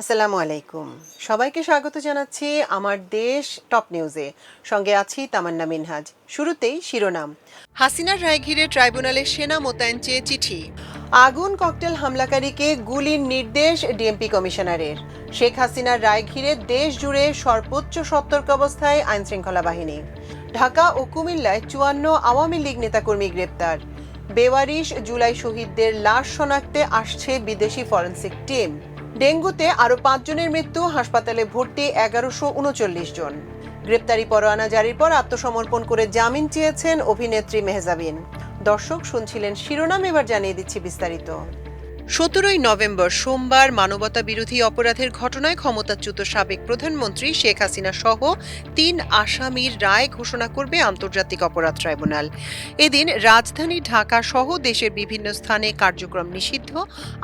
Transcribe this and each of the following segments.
আসসালামু আলাইকুম। সবাইকে স্বাগত জানাচ্ছি আমার দেশ টপ নিউজে। সঙ্গে আছি তামান্না মিনহাজ। শুরুতেই শিরোনাম। হাসিনার রায় ঘিরে ট্রাইব্যুনালে সেনা মোতায়েন চেয়ে চিঠি। আগুন ককটেল হামলাকারীকে গুলির নির্দেশ ডিএমপি কমিশনারের। শেখ হাসিনার রায় ঘিরে দেশ জুড়ে সর্বোচ্চ সতর্কাবস্থায় আইনশৃঙ্খলা বাহিনী। ঢাকা ও কুমিল্লায় চুয়ান্ন আওয়ামী লীগ নেতাকর্মী গ্রেপ্তার। বেওয়ারিশ জুলাই শহীদদের লাশ শনাক্তে আসছে বিদেশি ফরেন্সিক টিম। ডেঙ্গুতে আরও পাঁচজনের মৃত্যু, হাসপাতালে ভর্তি এগারোশো উনচল্লিশ জন। গ্রেপ্তারি পরোয়ানা জারির পর আত্মসমর্পণ করে জামিন চেয়েছেন অভিনেত্রী মেহজাবিন। দর্শক শুনছিলেন শিরোনাম, এবার জানিয়ে দিচ্ছি বিস্তারিত। সতেরোই নভেম্বর সোমবার মানবতা বিরোধী অপরাধের ঘটনায় ক্ষমতাচ্যুত সাবেক প্রধানমন্ত্রী শেখ হাসিনা সহ তিন আসামির রায় ঘোষণা করবে আন্তর্জাতিক অপরাধ ট্রাইব্যুনাল। এদিন রাজধানী ঢাকা সহ দেশের বিভিন্ন স্থানে কার্যক্রম নিষিদ্ধ।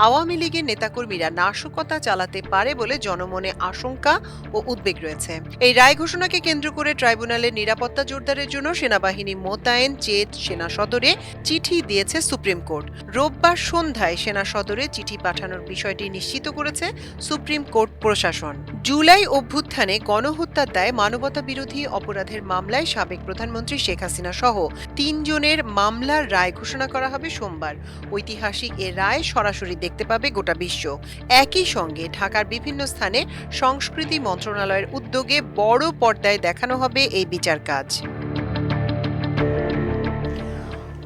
আওয়ামী লীগের নেতাকর্মীরা নাশকতা চালাতে পারে বলে জনমনে আশঙ্কা ও উদ্বেগ রয়েছে। এই রায় ঘোষণাকে কেন্দ্র করে ট্রাইব্যুনালের নিরাপত্তা জোরদারের জন্য সেনাবাহিনী মোতায়েন, চেত সেনা সদরে চিঠি দিয়েছে সুপ্রিম কোর্ট। রোববার সন্ধ্যায় সেনা সদরে চিঠি পাঠানোর বিষয়টি নিশ্চিত করেছে সুপ্রিম কোর্ট প্রশাসন। জুলাই অভ্যুত্থানে গণহত্যার দায় মানবতা বিরোধী অপরাধের মামলায় সাবেক প্রধানমন্ত্রী শেখ হাসিনা সহ তিনজনের মামলার রায় ঘোষণা করা হবে সোমবার। ঐতিহাসিক এ রায় সরাসরি দেখতে পাবে গোটা বিশ্ব। একই সঙ্গে ঢাকার বিভিন্ন স্থানে সংস্কৃতি মন্ত্রণালয়ের উদ্যোগে বড় পর্দায় দেখানো হবে এই বিচার কাজ।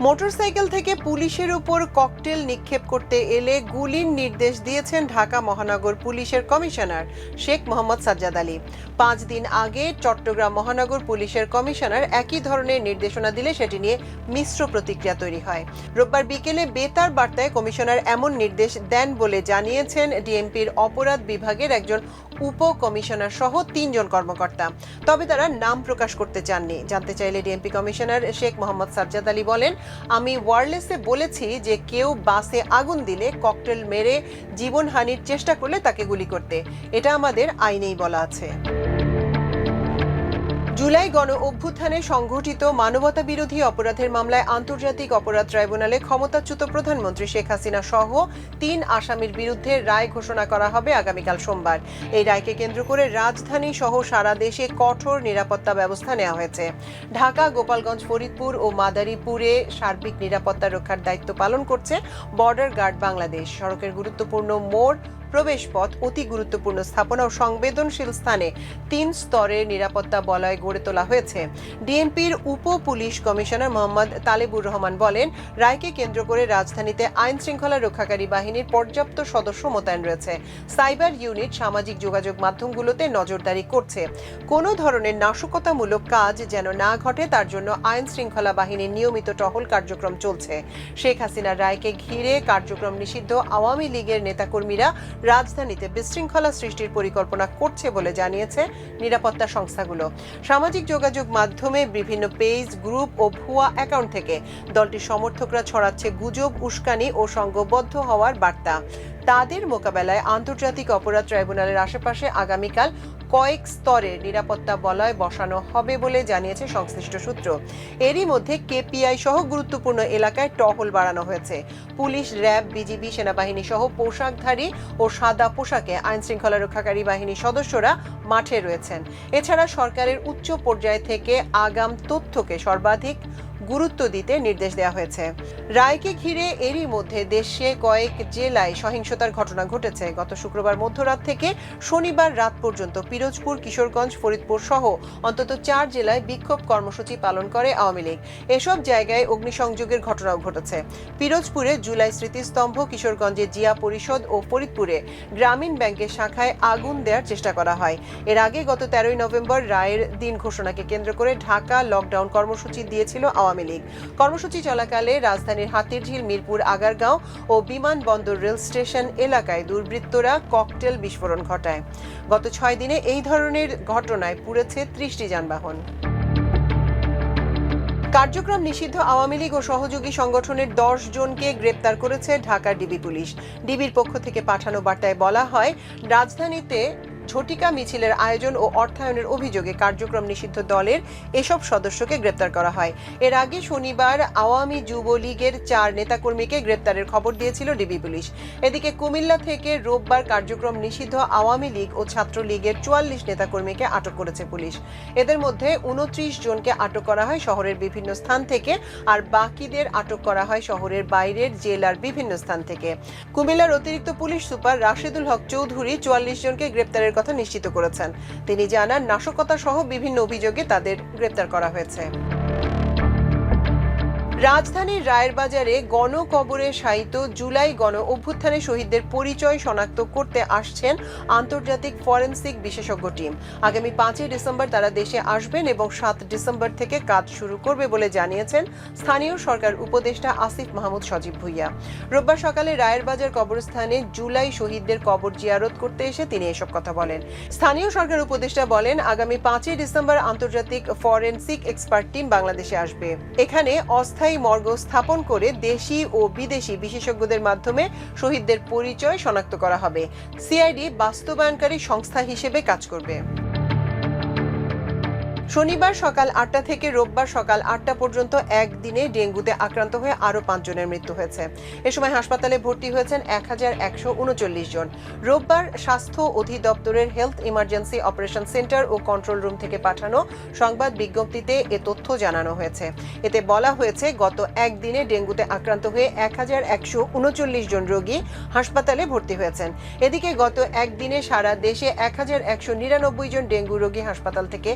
মোটরসাইকেল থেকে পুলিশের উপর ককটেল নিক্ষেপ করতে এলে গুলির নির্দেশ দিয়েছেন ঢাকা মহানগর পুলিশের কমিশনার শেখ মোহাম্মদ সাজ্জাদ আলী। পাঁচ দিন আগে চট্টগ্রাম মহানগর পুলিশের কমিশনার একই ধরনের নির্দেশনা দিলে সেটি নিয়ে মিশ্র প্রতিক্রিয়া তৈরি হয়। রোববার বিকেলে বেতার বার্তায় কমিশনার এমন নির্দেশ দেন বলে জানিয়েছেন ডিএমপির অপরাধ বিভাগের একজন উপ কমিশনার সহ তিনজন কর্মকর্তা। তবে তারা নাম প্রকাশ করতে চাননি। জানতে চাইলে ডিএমপি কমিশনার শেখ মোহাম্মদ সাজ্জাদ আলী বলেন, আমি ওয়ারলেসে বলেছি যে কেউ বাসে আগুন দিলে, ককটেল মেরে জীবনহানির চেষ্টা করলে তাকে গুলি করতে। এটা আমাদের আইনেই বলা আছে। জুলাই গণ অভ্যুত্থানে সংঘটিত মানবতা বিরোধী অপরাধের মামলায় আন্তর্জাতিক অপরাধ ট্রাইব্যুনালে ক্ষমতাচ্যুত প্রধানমন্ত্রী শেখ হাসিনা সহ তিন আসামির বিরুদ্ধে রায় ঘোষণা করা হবে আগামীকাল সোমবার। এই রায়কে কেন্দ্র করে রাজধানী সহ সারা দেশে কঠোর নিরাপত্তা ব্যবস্থা নেওয়া হয়েছে। ঢাকা, গোপালগঞ্জ, ফরিদপুর ও মাদারীপুরে সার্বিক নিরাপত্তা রক্ষার দায়িত্ব পালন করছে বর্ডার গার্ড বাংলাদেশ। সড়কের গুরুত্বপূর্ণ মোড় প্রবেশপথ অতি গুরুত্বপূর্ণ স্থাপনা ও সংবেদনশীল স্থানে তিন স্তরের নিরাপত্তা বলয় গড়ে তোলা হয়েছে। ডিএমপির উপ পুলিশ কমিশনার মোহাম্মদ তালেবুর রহমান বলেন, রায়কে কেন্দ্র করে রাজধানীতে আইন শৃঙ্খলা রক্ষাকারী বাহিনীর পর্যাপ্ত সদস্য মোতায়েন রয়েছে। সাইবার ইউনিট সামাজিক যোগাযোগ মাধ্যমগুলোতে নজরদারি করছে। কোনো ধরনের নাশকতামূলক কাজ যেন না ঘটে, তার জন্য আইন শৃঙ্খলা বাহিনীর নিয়মিত টহল কার্যক্রম চলছে। শেখ হাসিনার রায়কে ঘিরে কার্যক্রম নিষিদ্ধ আওয়ামী লীগের নেতাকর্মীরা রাজধানীতে বিশৃঙ্খলা সৃষ্টির পরিকল্পনা করছে বলে জানিয়েছে নিরাপত্তা সংস্থাগুলো। সামাজিক যোগাযোগ মাধ্যমে বিভিন্ন পেজ গ্রুপ ও ভুয়া অ্যাকাউন্ট থেকে দলটির সমর্থকরা ছড়াচ্ছে গুজব, উস্কানি ও সংঘবদ্ধ হওয়ার বার্তা। তাদের মোকাবেলায় আন্তর্জাতিক অপরাধ ট্রাইব্যুনালের আশেপাশে আগামীকাল কয়েক স্তরের নিরাপত্তা বলয় বসানো হবে বলে জানিয়েছে সংশ্লিষ্ট সূত্র। এরই মধ্যে কেপিআই সহ গুরুত্বপূর্ণ এলাকায় টহল বাড়ানো হয়েছে। পুলিশ, র্যাব, বিজিবি, সেনাবাহিনী সহ পোশাকধারী ও সাদা পোশাকে আইন শৃঙ্খলা রক্ষাকারী বাহিনীর সদস্যরা মাঠে রয়েছেন। এছাড়া সরকারের উচ্চ পর্যায় থেকে আগাম তথ্যকে সর্বাধিক গুরুত্ব দিতে নির্দেশ দেওয়া হয়েছে। রায়কে ঘিরে এরই মধ্যে দেশে কয়েক জেলায় সহিংসতার ঘটনা ঘটেছে। গত শুক্রবার মধ্যরাত থেকে শনিবার রাত পর্যন্ত পিরোজপুর, কিশোরগঞ্জ, ফরিদপুর সহ অন্তত চার জেলায় বিক্ষোভ কর্মসূচি পালন করে আওয়ামী লীগ। এসব জায়গায় অগ্নিসংযোগের ঘটনাও ঘটেছে। পিরোজপুরে জুলাই স্মৃতিস্তম্ভ, কিশোরগঞ্জে জিয়া পরিষদ ও ফরিদপুরে গ্রামীণ ব্যাংকের শাখায় আগুন দেওয়ার চেষ্টা করা হয়। এর আগে গত তেরোই নভেম্বর রায়ের দিন ঘোষণাকে কেন্দ্র করে ঢাকা লকডাউন কর্মসূচি দিয়েছিল আওয়ামী লীগ। কর্মসূচি চলাকালে রাজধানীর হাতিরঝিল, মিরপুর, আগারগাঁও ও বিমানবন্দর রেল স্টেশন এলাকায় দুর্বৃত্তরা ককটেল বিস্ফোরণ ঘটায়। গত ছয় দিনে এই ধরনের ঘটনায় পুড়েছে ত্রিশটি যানবাহন। কার্যক্রম নিষিদ্ধ আওয়ামী লীগ ও সহযোগী সংগঠনের দশ জনকে গ্রেপ্তার করেছে ঢাকার ডিবি পুলিশ। ডিবির পক্ষ থেকে পাঠানো বার্তায় বলা হয়, রাজধানীতে ঝটিকা মিছিলের আয়োজন ও অর্থায়নের অভিযোগে কার্যক্রম নিষিদ্ধ দলের এসব সদস্যকে গ্রেপ্তার করা হয়। এর আগে শনিবার আওয়ামী যুবলীগের চার নেতাকর্মীকে গ্রেপ্তারের খবর দিয়েছিল ডিবি পুলিশ। এদিকে কুমিল্লা থেকে রোববার কার্যক্রম নিষিদ্ধ আওয়ামী লীগ ও ছাত্রলীগের চুয়াল্লিশ নেতাকর্মীকে আটক করেছে পুলিশ। এদের মধ্যে উনত্রিশ জনকে আটক করা হয় শহরের বিভিন্ন স্থান থেকে আর বাকিদের আটক করা হয় শহরের বাইরের জেলার বিভিন্ন স্থান থেকে। কুমিল্লার অতিরিক্ত পুলিশ সুপার রাশেদুল হক চৌধুরী চুয়াল্লিশ জনকে গ্রেপ্তারের কথা নিশ্চিত করেছেন। তিনি জানান নাশকতা সহ বিভিন্ন অভিযোগে তাদের গ্রেপ্তার করা হয়েছে। রাজধানীর রায়ের বাজারে গণকবরে শায়িত জুলাই গণ অভ্যুত্থানে শহীদদের পরিচয় শনাক্ত করতে আসছেন আন্তর্জাতিক ফরেন্সিক বিশেষজ্ঞ টিম। আগামী পাঁচই ডিসেম্বর তারা দেশে আসবেন এবং সাত ডিসেম্বর থেকে কাজ শুরু করবে বলে জানিয়েছেন স্থানীয় সরকার উপদেষ্টা আসিফ মাহমুদ সজীব ভুইয়া। রোববার সকালে রায়ের বাজার কবরস্থানে জুলাই শহীদদের কবর জিয়ারত করতে এসে তিনি এসব কথা বলেন। স্থানীয় সরকার উপদেষ্টা বলেন, আগামী পাঁচই ডিসেম্বর আন্তর্জাতিক ফরেন্সিক এক্সপার্ট টিম বাংলাদেশে আসবে। এখানে অস্থায়ী মর্গ স্থাপন করে দেশি ও বিদেশি বিশেষজ্ঞদের মাধ্যমে শহীদদের পরিচয় শনাক্ত করা হবে। সিআইডি বাস্তবায়নকারী সংস্থা হিসেবে কাজ করবে। শনিবার সকাল আটটা থেকে রোববার সকাল আটটা পর্যন্ত একদিনে ডেঙ্গুতে আক্রান্ত হয়ে আরও পাঁচজনের মৃত্যু হয়েছে। এ সময় হাসপাতালে ভর্তি হয়েছেন এক হাজার একশো উনচল্লিশ জন। রোববার স্বাস্থ্য অধিদপ্তরের হেলথ ইমার্জেন্সি অপারেশন সেন্টার ও কন্ট্রোল রুম থেকে পাঠানো সংবাদ বিজ্ঞপ্তিতে এ তথ্য জানানো হয়েছে। এতে বলা হয়েছে, গত একদিনে ডেঙ্গুতে আক্রান্ত হয়ে এক হাজার একশো উনচল্লিশ জন রোগী হাসপাতালে ভর্তি হয়েছেন। এদিকে গত একদিনে সারা দেশে এক হাজার একশো নিরানব্বই জন ডেঙ্গু রোগী হাসপাতাল থেকে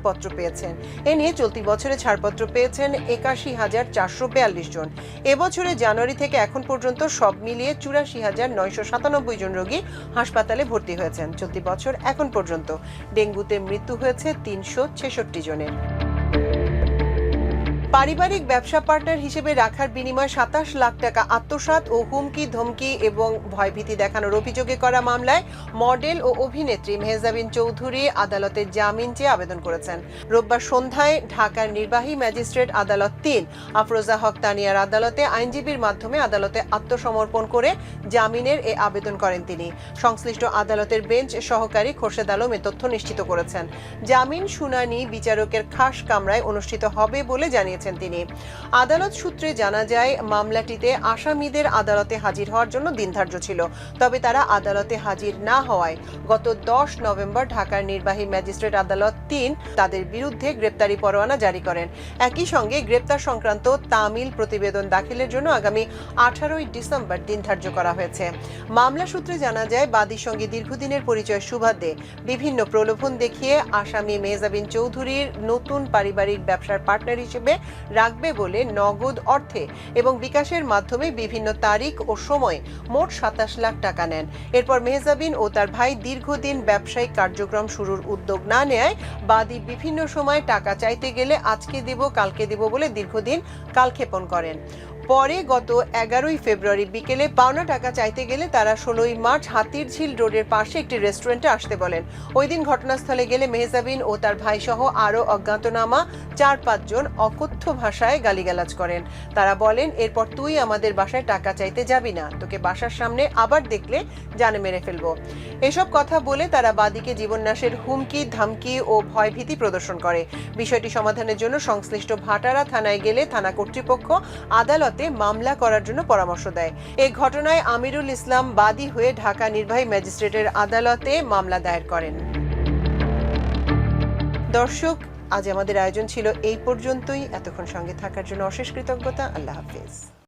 ছাড়পত্র পেয়েছেন। এ নিয়ে চলতি বছরে ছাড়পত্র পেয়েছেন একাশি হাজার চারশো বিয়াল্লিশ জন। এবছরে জানুয়ারি থেকে এখন পর্যন্ত সব মিলিয়ে চুরাশি হাজার নয়শো সাতানব্বই জন রোগী হাসপাতালে ভর্তি হয়েছেন। চলতি বছর এখন পর্যন্ত। ডেঙ্গুতে মৃত্যু হয়েছে তিনশো ছেষট্টি জনের। পারিবারিক ব্যবসা পার্টনার হিসেবে রাখার বিনিময়ে সাতাশ লাখ টাকা আত্মসাৎ ও হুমকি, ধমকি এবং ভয়ভীতি দেখানোর অভিযোগে করা মামলায় মডেল ও অভিনেত্রী মেহজাবিন চৌধুরী আদালতে জামিন চেয়ে আবেদন করেছেন। রোববার সন্ধ্যায় ঢাকার নির্বাহী ম্যাজিস্ট্রেট আদালত তিন, আফরোজা হক তানিয়ার আদালতে আইনজীবীর মাধ্যমে আদালতে আত্মসমর্পণ করে জামিনের এ আবেদন করেন তিনি। সংশ্লিষ্ট আদালতের বেঞ্চ সহকারী খোরশেদ আলম এ তথ্য নিশ্চিত করেছেন। জামিন শুনানি বিচারকের খাস কামরায় অনুষ্ঠিত হবে বলে জানিয়েছেন তিনি। আদালত সূত্রে জানা যায়, মামলাটিতে আসামিদের আদালতে হাজির হওয়ার জন্য দিন ধার্য ছিল। তবে তারা আদালতে হাজির না হওয়ায় গত দশ নভেম্বর ঢাকার নির্বাহী ম্যাজিস্ট্রেট আদালত তিন তাদের বিরুদ্ধে গ্রেপ্তারি পরোয়ানা জারি করেন। একই সঙ্গে গ্রেপ্তার সংক্রান্ত তামিল প্রতিবেদন দাখিলের জন্য আগামী আঠারোই ডিসেম্বর দিন ধার্য করা হয়েছে। মামলা সূত্রে জানা যায়, বাদীর সঙ্গে দীর্ঘদিনের পরিচয় সুবাদে বিভিন্ন প্রলোভন দেখিয়ে আসামি মেহজাবিন চৌধুরীর নতুন পারিবারিক ব্যবসার পার্টনার হিসেবে রাখবে বলে নগদ অর্থে এবং বিকাশের মাধ্যমে বিভিন্ন তারিখ ও সময়ে মোট সাতাশ লাখ টাকা নেন। এরপর মেহজাবিন ও তার ভাই দীর্ঘদিন ব্যবসায়িক কার্যক্রম শুরুর উদ্যোগ না নেয়, বাদী বিভিন্ন সময় টাকা চাইতে গেলে আজকে দিব, কালকে দিব বলে দীর্ঘদিন কালক্ষেপণ করেন। পরে গত এগারোই ফেব্রুয়ারি বিকেলে পাওনা টাকা চাইতে গেলে তারা ষোলোই মার্চ হাতির ঝিল রোডের পাশে একটি রেস্টুরেন্টে আসতে বলেন। ওই দিন ঘটনাস্থলে গেলে মেহজাবিন ও তার ভাইসহ আরও অজ্ঞাতনামা চার পাঁচজন অকথ্য ভাষায় গালিগালাজ করেন। তারা বলেন, এরপর তুই আমাদের বাসায় টাকা চাইতে যাবি না। তোকে বাসার সামনে আবার দেখলে জানে মেরে ফেলব। এসব কথা বলে তারা বাদীকে জীবননাশের হুমকি, ধামকি ও ভয়ভীতি প্রদর্শন করে। বিষয়টি সমাধানের জন্য সংশ্লিষ্ট ভাটারা থানায় গেলে থানা কর্তৃপক্ষ আদালতে মামলা করার জন্য পরামর্শ দেয়। এ ঘটনায় আমিরুল ইসলাম বাদী হয়ে ঢাকা নির্বাহী ম্যাজিস্ট্রেটের আদালতে মামলা দায়ের করেন। দর্শক, আজ আমাদের আয়োজন ছিল এই পর্যন্তই। এতক্ষণ সঙ্গে থাকার জন্য অশেষ কৃতজ্ঞতা। আল্লাহ হাফিজ।